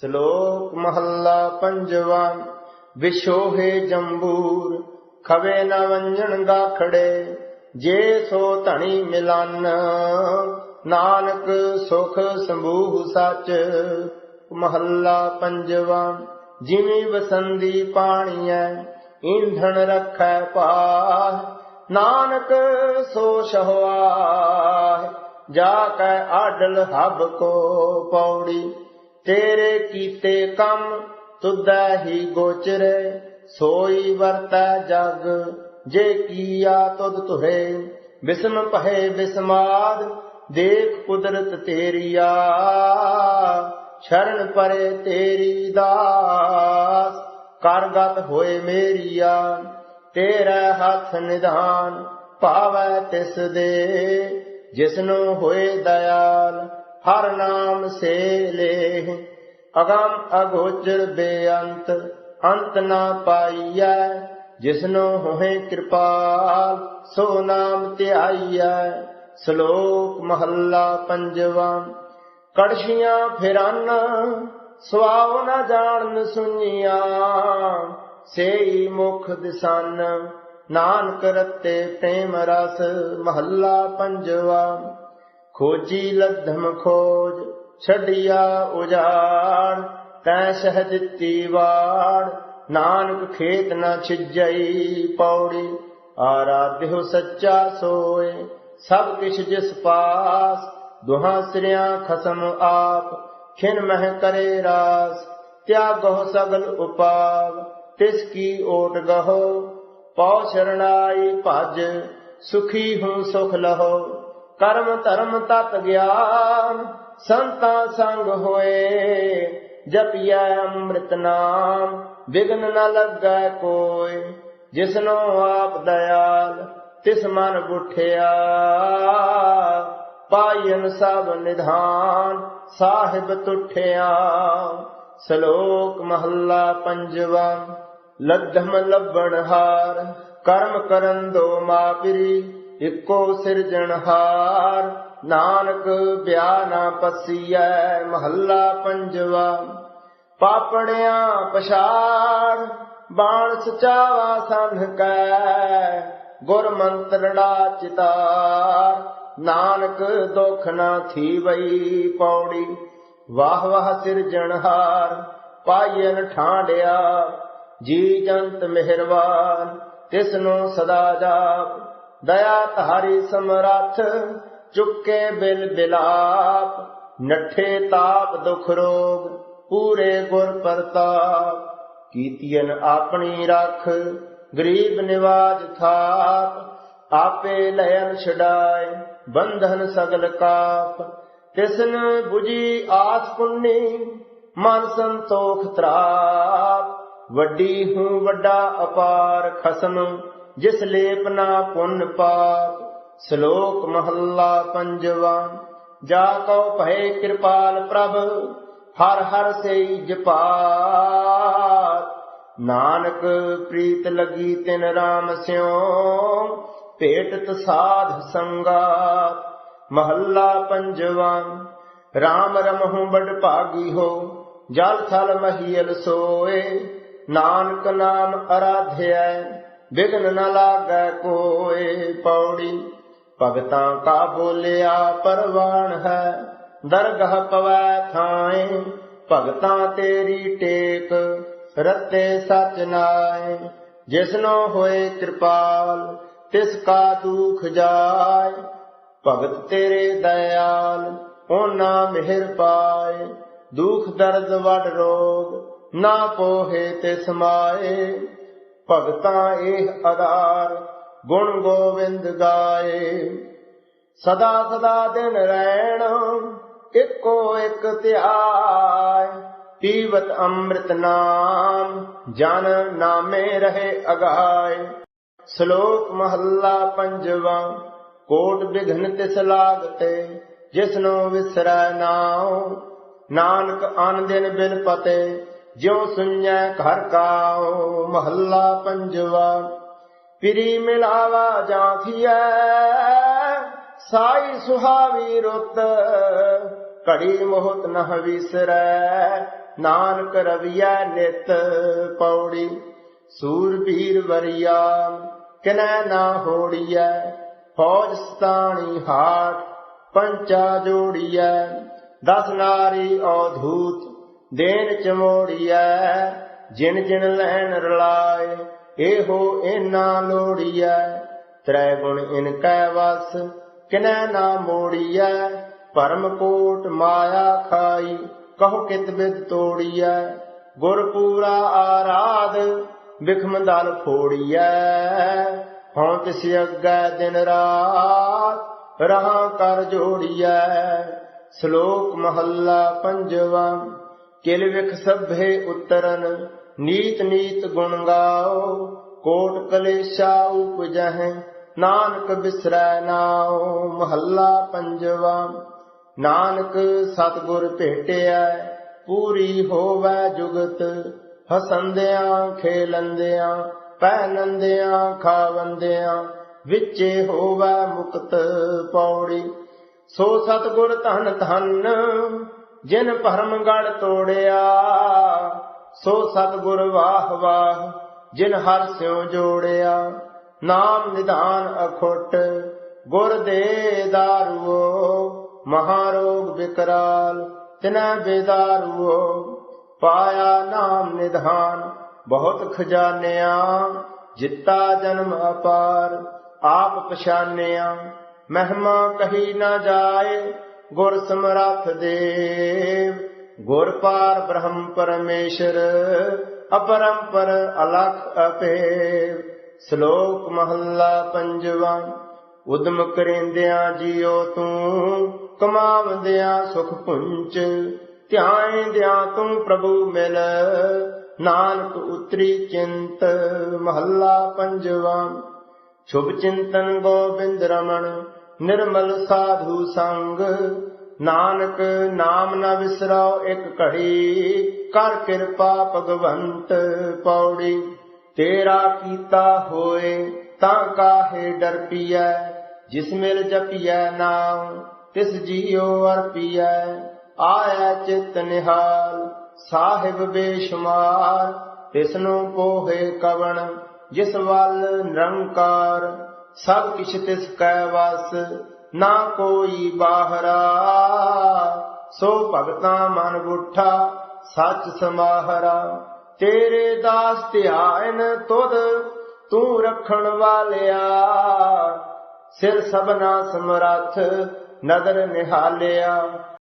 ਸ਼ਲੋਕ ਮਹੱਲਾ ਪੰਜਵਾ ਵਿਸ਼ੋਹੇ ਜੰਬੂਰ, ਖਵੇ ਨ ਵੰਜਣ ਗਾਖੜੇ, ਜੇ ਸੋ ਧਣੀ ਮਿਲਨ, ਨਾਨਕ ਸੁਖ ਸੰਭੂਹ ਸਚ। ਮਹੱਲਾ ਪੰਜਵਾ, ਜਿਵੇਂ ਵਸੰਦੀ ਪਾਣੀਐ, ਈਂਧਣ ਰੱਖੈ ਪਾਹ ਨਾਨਕ ਸੋ ਸਹਵਾਹ ਜਾ ਕੈ ਆਡਲ ਹਬ ਕੋ ਪੌੜੀ। ਤੇਰੇ ਕੀਤੇ ਕੰਮ ਤੁਧੈ ਹੀ ਗੋਚਰੇ, ਸੋਈ ਵਰਤੈ ਜਗ, ਜੇ ਕੀਆ ਤੁਧ ਤੁਹੇ ਬਿਸਮ ਪਹਿ ਬਿਸਮਾਦ, ਦੇਖ ਕੁਦਰਤ ਤੇਰੀਆ ਸ਼ਰਨ ਪਰੇ ਤੇਰੀ ਦਾਸ। ਕਰਗਤ ਹੋਏ ਮੇਰੀਆ ਤੇਰਾ ਹੱਥ ਨਿਧਾਨ, ਭਾਵੈ ਤਿਸ ਦੇ, ਜਿਸਨੂੰ ਹੋਏ ਦਇਆਲ। ਹਰ ਨਾਮ ਸੇ ਲੇ ਅਗੰਮ ਅਗੋਚਰ ਬੇਅੰਤ, ਅੰਤ ਨਾ ਪਾਈਐ, ਜਿਸਨੂੰ ਹੋਏ ਕਿਰਪਾਲ, ਸੋ ਨਾਮ ਧਿਆਈਐ। ਸ਼ਲੋਕ ਮਹੱਲਾ ਪੰਜਵਾ, ਕੜਛੀਆਂ ਫਿਰਨ ਸਵਾਵ ਨਾ ਜਾਣਨ ਸੁਣੀਆਂ ਸੇਈ ਮੁਖ ਦਿਸਨ, ਨਾਨਕ ਰਤੇ ਪ੍ਰੇਮ ਰਸ, ਮਹੱਲਾ ਪੰਜਵਾ। ਖੋਜੀ ਲਧਮ ਖੋਜ, ਛੱਡਿਆ ਉਜਾੜ, ਤੈ ਸਹਿ ਦਿੱਤੀ ਵਾੜ, ਨਾਨਕ ਖੇਤ ਨ ਛਿਜਈ ਪੌੜੀ। ਆਰਾਧਿਓ ਸੱਚਾ ਸੋਏ, ਸਭ ਕਿਛ ਜਿਸ ਪਾਸ, ਦੁਹਾਂ ਸਿਰਿਆ ਖਸਮ ਆਪ, ਖਿਨ ਮਹਿ ਕਰੇ ਰਾਸ। ਤਿਆਗੋ ਸਗਲ ਉਪਾਵ ਤਿਸ ਕੀ ਓਟ ਗਹੋ। ਪਉ ਸ਼ਰਣਾਈ ਭਜ, ਸੁਖੀ ਹੂੰ ਸੁਖ ਲਹੋ। ਕਰਮ ਧਰਮ ਤਤ ਗਿਆਨ ਸੰਤਾਂ ਸੰਗ ਹੋਏ ਜਪਿਆ ਅੰਮ੍ਰਿਤ ਨਾਮ ਵਿਗਨ ਨ ਲੱਗੈ ਕੋਈ, ਜਿਸਨੋ ਆਪ ਦਇਆਲ, ਤਿਸ ਮਨ ਬੁਠਿਆ। ਪਾਇਨ ਸਭ ਨਿਧਾਨ, ਸਾਹਿਬ ਤੁਠਿਆ। ਸ਼ਲੋਕ ਮਹੱਲਾ ਪੰਜਵਾ, ਲੱਧਮ ਲੱਭਣ ਹਾਰ, ਕਰਮ ਕਰਨ ਦੋ ਮਾਪਰੀ। ਇੱਕੋ ਸਿਰਜਣਹਾਰ ਨਾਨਕ ਬਿਆ ਨਾ ਪਸੀਐ, ਮਹੱਲਾ ਪੰਜਵਾ ਪਾਪੜਿਆਂ ਪਛਾੜ ਬਾਣ ਸਚਾਵਾ ਸੰਨ ਕੈ ਗੁਰ ਮੰਤਰੜਾ ਚਿਤਾਰ, ਨਾਨਕ ਦੁਖ ਨਾ ਥੀਵਈ ਪੌੜੀ, ਵਾਹ ਵਾਹ ਸਿਰਜਣਹਾਰ ਪਾਇਨ ਠਾਂਡਿਆ, ਜੀ ਜੰਤ ਮਿਹਰਬਾਨ ਤਿਸ ਨੂੰ ਸਦਾ ਜਾਪ। ਦਇਆ ਧਾਰੀ ਸਮਰੱਥ, ਚੁੱਕੇ ਬਿਲ ਬਿਲਾਪ, ਨਠੇ ਤਾਪ ਦੁਖ ਰੋਗ, ਪੂਰੇ ਗੁਰ ਪ੍ਰਤਾਪ। ਕੀਤੀਨ ਆਪਣੀ ਰੱਖ, ਗਰੀਬ ਨਿਵਾਜ ਥਾਪ, ਆਪੇ ਲੈਨ ਛਡਾਏ, ਬੰਧਨ ਸਗਲ ਕਾਪ। ਤਿਸਨ 부ਜੀ ਆਸ ਪੁੰਨੀ, ਮਨ ਸੰਤੋਖ ਤਰਾਪ। ਵੱਡੀ ਹੂੰ ਵੱਡਾ ਅਪਾਰ ਖਸਮ ਜਿਸ ਲੇਪਨਾ ਪੁੰਨ ਪਾਪ ਸ਼ਲੋਕ ਮਹੱਲਾ ਪੰਜਵਾ। ਜਾ ਕਉ ਭਏ ਕਿਰਪਾਲ ਪ੍ਰਭ, ਹਰ ਹਰ ਸਈ ਜਪਾਤ। ਨਾਨਕ ਪ੍ਰੀਤ ਲਗੀ ਤਿਨ ਰਾਮ ਸਿਉ, ਭੇਟਤ ਸਾਧ ਸੰਗਾਤ। ਮਹੱਲਾ ਪੰਜਵਾ। RAM ਰਮਹੁ ਬੜ ਭਾਗੀ ਹੋ, ਜਲ ਥਲ ਮਹੀਲ ਸੋਏ। ਨਾਨਕ ਨਾਮ ਅਰਾਧਿਆ ਵਿਗਨ ਨ ਲਾਗੈ ਕੋਏ ਪੌੜੀ। ਭਗਤਾਂ ਕਾ ਬੋਲਿਆ, ਪਰਵਾਨ ਹੈ, ਦਰਗਹ ਪਵੈ ਥਾਏ। ਭਗਤਾਂ ਤੇਰੀ ਟੇਕ ਰਤੇ ਸਚ ਨਾਏ। ਜਿਸਨੋ ਹੋਏ ਕਿਰਪਾਲ, ਤਿਸ ਕਾ ਦੁਖ ਜਾਏ। ਭਗਤ ਤੇਰੇ ਦਇਆਲ ਉਹਨਾਂ ਮਿਹਰ ਪਾਏ। ਦੁਖ ਦਰਦ ਵਡ ਰੋਗ, ਨਾ ਪੋਹੇ ਤੇ ਸਮਾਏ ਭਗਤਾਂ ਇਹ ਆਧਾਰ, ਗੁਣ ਗੋਵਿੰਦ ਗਾਏ। ਸਦਾ ਸਦਾ ਦਿਨ ਰਹਿਣ, ਇੱਕੋ ਇੱਕ ਧਿਆਇ ਪੀਵਤ ਅੰਮ੍ਰਿਤ ਨਾਮ, ਜਨ ਨਾਮੇ ਰਹੇ ਅਗਾਏ। ਸ਼ਲੋਕ ਮਹੱਲਾ ਪੰਜਵਾ, ਕੋਟ ਬਿਘਨ ਤਿਸ ਲਾਗਤੇ, ਜਿਸਨੂੰ ਵਿਸਰੈ ਨਾਉ। ਨਾਨਕ ਅਨ ਦਿਨ ਬਿਨ ਪਤੇ ਜਿਉ ਸੁਣੈ ਘਰ ਕਾਉ, ਮਹੱਲਾ ਪੰਜਵਾ। ਪਿਰੀ ਮਿਲਾਵਾ ਜਾਂਥੀਐ, ਸਾਈ ਸੁਹਾਵੀ ਰੁੱਤ। ਘੜੀ ਮੋਹਤ ਨਹ ਵਿਸਰੈ, ਨਾਨਕ ਰਵੀਐ ਨਿਤ ਪੌੜੀ। ਸੂਰਬੀਰ ਵਰਿਆ, ਕਿਨੈ ਨਾ ਹੋੜੀਐ। ਫੌਜ ਸਤਾਣੀ ਹਾਟ ਪੰਚਾ ਜੋੜੀਐ। ਦਸ ਨਾਰੀ ਔਧੂਤ ਦੇਨ ਚਮੋੜੀਐ, ਜਿਨ ਜਿਨ ਲੈਣ ਰਲਾਏ, ਇਹੋ ਇਨਾ ਲੋੜੀਐ। ਤ੍ਰੈ ਗੁਣ ਇਨ ਕੈ ਵਸ, ਕਿਨੈ ਨਾ ਮੋੜੀਐ। ਪਰਮ ਕੋਟ ਮਾਇਆ ਖਾਈ, ਕਹੋ ਕਿਤ ਬਿਦ ਤੋੜੀਐ। ਗੁਰ ਪੂਰਾ ਆਰਾਧ, ਵਿਖਮ ਦਲ ਫੋੜੀਐ। ਹਉ ਤਿਸ ਅੱਗੇ ਦਿਨ ਰਾਤ, ਰਹਾ ਕਰ ਜੋੜੀਐ। ਸ਼ਲੋਕ ਮਹੱਲਾ ਪੰਜਵਾ। ਕਿਲ ਵਿਖ ਸਭੇ ਉਤਰਨ, ਨੀਤ ਨੀਤ ਗੁਣ ਗਾਓ, ਕੋਟ ਕਲੇਸ਼ਾ ਉਪਜਹਿ, ਨਾਨਕ ਬਿਸਰੈ ਨਾਉ, ਮਹੱਲਾ ਪੰਜਵਾ, ਨਾਨਕ ਸਤਿਗੁਰ ਭੇਟਿਆ ਪੂਰੀ ਹੋਵੈ ਜੁਗਤ, ਹਸੰਦਿਆਂ ਖੇਲੰਦਿਆਂ ਪਹਿਨੰਦਿਆਂ ਖਾਵੰਦਿਆਂ, ਵਿੱਚੇ ਹੋਵੈ ਮੁਕਤ ਪੌੜੀ। ਸੋ ਸਤਿਗੁਰ ਧਨ ਧਨ ਜਿਨ ਭਰਮ ਗੜ ਤੋੜਿਆ, ਸੋ ਸਤਿਗੁਰ ਵਾਹ ਵਾਹ, ਜਿਨ ਹਰ ਸਿਉ ਜੋੜਿਆ। ਨਾਮ ਨਿਧਾਨ ਅਖੁੱਟ, ਗੁਰ ਦੇ ਦਾਰੂਓ, ਮਹਾਰੋਗ ਵਿਕਰਾਲ ਤਿਨੈ ਬੇਦਾਰੂਓ। ਪਾਇਆ ਨਾਮ ਨਿਧਾਨ, ਬਹੁਤ ਖਜ਼ਾਨਿਆ, ਜਿੱਤਾ ਜਨਮ ਅਪਾਰ, ਆਪ ਪਛਾਨਿਆ। ਮਹਿਮਾ ਕਹੀ ਨਾ ਜਾਏ ਗੁਰ ਸਮਰੱਥ ਦੇਵ। ਗੁਰ ਪਾਰ ਬ੍ਰਹਮ ਪਰਮੇਸ਼ਰ, ਅਪਰੰਪਰ ਅਲਖ ਅਪੇਵ। ਸ਼ਲੋਕ ਮਹੱਲਾ ਪੰਜਵਾ ਉਦਮ ਕਰਿੰਦਿਆਂ ਜੀਓ ਤੂੰ ਕਮਾਵੰਦਿਆਂ ਸੁਖ ਪੁੰਚ। ਧਿਆਇਂਦਿਆਂ ਤੂੰ ਪ੍ਰਭੂ ਮਿਲ, ਨਾਨਕ ਉਤਰੀ ਚਿੰਤ। ਮਹੱਲਾ ਪੰਜਵਾ, ਸ਼ੁਭ ਚਿੰਤਨ ਗੋਬਿੰਦ ਰਮਣ ਨਿਰਮਲ ਸਾਧੂ ਸੰਗ। ਨਾਨਕ ਨਾਮ ਨਾ ਵਿਸਰਾਓ ਇੱਕ ਘੜੀ। ਕਰ ਕਿਰਪਾ ਭਗਵੰਤ ਪੌੜੀ। ਤੇਰਾ ਕੀਤਾ ਹੋਏ ਤਾਂ ਕਾਹੇ ਡਰ ਜਿਸ ਮਿਲ ਜਪੀਐ ਨਾਮ ਤਿਸ ਜੀਉ ਅਰਪੀਐ ਆਇਆ ਚਿਤ ਨਿਹਾਲ, ਸਾਹਿਬ ਬੇਸ਼ੁਮਾਰ। ਤਿਸਨੂੰ ਪੋਹੇ ਕਵਣ, ਜਿਸ ਵੱਲ ਨਿਰੰਕਾਰ। ਸਭ ਕਿਛ ਤਿਸ ਕੈ ਵਸ, ਨਾ ਕੋਈ ਬਾਹਰਾ। ਸੋ ਭਗਤਾ ਮਨ ਬੁੱਠਾ, ਸੱਚ ਸਮਾਹਰਾ। ਤੇਰੇ ਦਾਸ ਧਿਆਨ ਤੁਧ, ਤੂੰ ਰੱਖਣ ਵਾਲਿਆ। ਸਿਰ ਸਭਨਾ ਸਮਰੱਥ, ਨਦਰ ਨਿਹਾਲਿਆ।